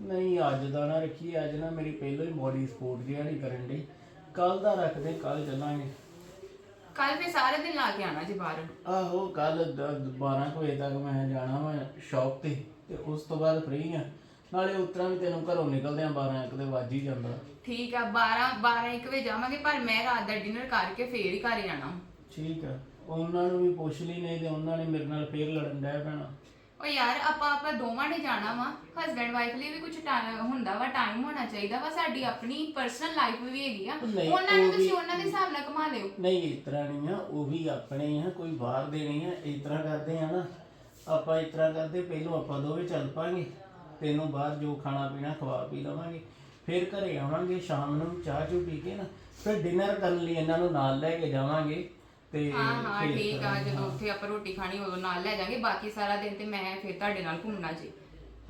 ਨਹੀਂ ਅੱਜ ਦਾ ਨਾ ਰੱਖੀ ਅੱਜ ਨਾ ਮੇਰੀ ਪਹਿਲਾਂ ਹੀ ਬੋਡੀ ਸਪੋਰਟ ਜਿਹਾ ਨਹੀਂ ਕਰਨ ਦੀ ਕੱਲ ਦਾ ਰੱਖਦੇ ਕੱਲ ਚੱਲਾਂਗੇ। ਕੱਲ ਫੇ ਸਾਰੇ ਦਿਨ ਲਾ ਕੇ ਆਣਾ ਜੀ ਬਾਹਰ। ਆਹੋ ਕੱਲ 12 ਕੁ ਵਜੇ ਤੱਕ ਮੈਂ ਜਾਣਾ ਵਾ ਸ਼ਾਪ ਤੇ ਤੇ ਉਸ ਤੋਂ ਬਾਅਦ ਫ੍ਰੀ ਆ। ਨਾਲੇ ਉਤਰਾ ਵੀ ਤੈਨੂੰ ਘਰੋਂ ਨਿਕਲਦਿਆਂ 12 ਇੱਕ ਤੇ ਵੱਜ ਹੀ ਜਾਂਦਾ। ਠੀਕ ਆ 12 12 1 ਵਜੇ ਜਾਵਾਂਗੇ ਪਰ ਮੈਂ ਰਾਤ ਦਾ ਡਿਨਰ ਕਰਕੇ ਫੇਰ ਹੀ ਘਰ ਜਾਣਾ ਠੀਕ ਆ ਉਹਨਾਂ ਨੂੰ ਵੀ ਪੁੱਛ ਲਈ ਨਹੀਂ ਤੇ ਉਹਨਾਂ ਨੇ ਮੇਰੇ ਨਾਲ ਫੇਰ ਲੜਨ ਡਿਆ ਪੈਣਾ। ਓ ਯਾਰ ਆਪਾਂ ਆਪਾਂ ਦੋਵਾਂ ਨੇ ਜਾਣਾ ਵਾ। ਹਸਬੈਂਡ ਵਾਈਫ ਲਈ ਵੀ ਕੁਝ ਹੁੰਦਾ ਵਾ ਟਾਈਮ ਹੋਣਾ ਚਾਹੀਦਾ ਵਾ। ਸਾਡੀ ਆਪਣੀ ਪਰਸਨਲ ਲਾਈਫ ਵੀ ਹੈਗੀ ਆ। ਨਹੀਂ, ਉਹਨਾਂ ਨੂੰ ਉਹ ਤੁਸੀਂ ਵੀ- ਉਹਨਾਂ ਦੇ ਹਿਸਾਬ ਨਾਲ ਕਮਾ ਲਿਓ। ਨਹੀਂ ਇਸ ਤਰ੍ਹਾਂ ਨਹੀਂ ਆ ਉਹ ਵੀ ਆਪਣੇ ਆ ਕੋਈ ਬਾਹਰ ਦੇ ਨਹੀਂ ਆ। ਇਸ ਤਰ੍ਹਾਂ ਕਰਦੇ ਆ ਨਾ ਆਪਾਂ ਇਸ ਤਰ੍ਹਾਂ ਕਰਦੇ ਪਹਿਲੋਂ ਆਪਾਂ ਦੋਵੇਂ ਚੱਲ ਪਾਂਗੇ। ਤੈਨੂੰ ਬਾਹਰ ਜੋ ਖਾਣਾ ਪੀਣਾ ਖਵਾ ਪੀ ਲਵਾਂਗੇ। ਫਿਰ ਘਰੇ ਆਵਾਂਗੇ ਸ਼ਾਮ ਨੂੰ ਚਾਹ ਚੂ ਪੀ ਕੇ ਨਾ ਫਿਰ ਡਿਨਰ ਕਰਨ ਲਈ ਇਹਨਾਂ ਨੂੰ ਨਾਲ ਲੈ ਕੇ ਜਾਵਾਂਗੇ ਤੇ ਹਾਂ ਹਾਂ ਫਿਰ ਠੀਕ ਆ ਜਦੋਂ ਉੱਥੇ ਆਪਾਂ ਰੋਟੀ ਖਾਣੀ ਉਦੋਂ ਨਾਲ ਲੈ ਜਾਾਂਗੇ ਬਾਕੀ ਸਾਰਾ ਦਿਨ ਤੇ ਮੈਂ ਫਿਰ ਤੁਹਾਡੇ ਨਾਲ ਘੁੰਮਣਾ ਜੀ।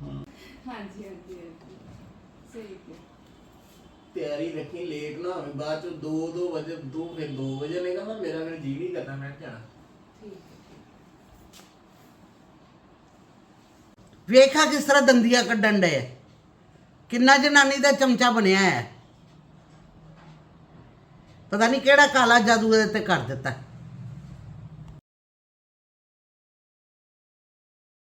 ਹਾਂਜੀ ਹਾਂਜੀ ਸਹੀ ਹੈ ਤਿਆਰੀ ਰੱਖੀ ਲੇਟ ਨਾ ਹੋਵੇ ਬਾਅਦ ਚ 2 2 ਵਜੇ 2 ਫਿਰ 2 ਵਜੇ ਨਿਕਲਣਾ ਮੇਰਾ ਫਿਰ ਜੀ ਨਹੀਂ ਕਰਦਾ ਮੈਂ ਜਾਣਾ। ਵੇਖਾ ਕਿਸ ਤਰ੍ਹਾਂ ਦੰਦੀਆਂ ਕੱਢਣ ਡਏ ਕਿੰਨਾ ਜਨਾਨੀ ਦਾ ਚਮਚਾ ਬਣਿਆ ਹੈ ਪਤਾ ਨਹੀਂ ਕਿਹੜਾ ਕਾਲਾ ਜਾਦੂ ਇਹਦੇ ਤੇ ਕਰ ਦਿੱਤਾ।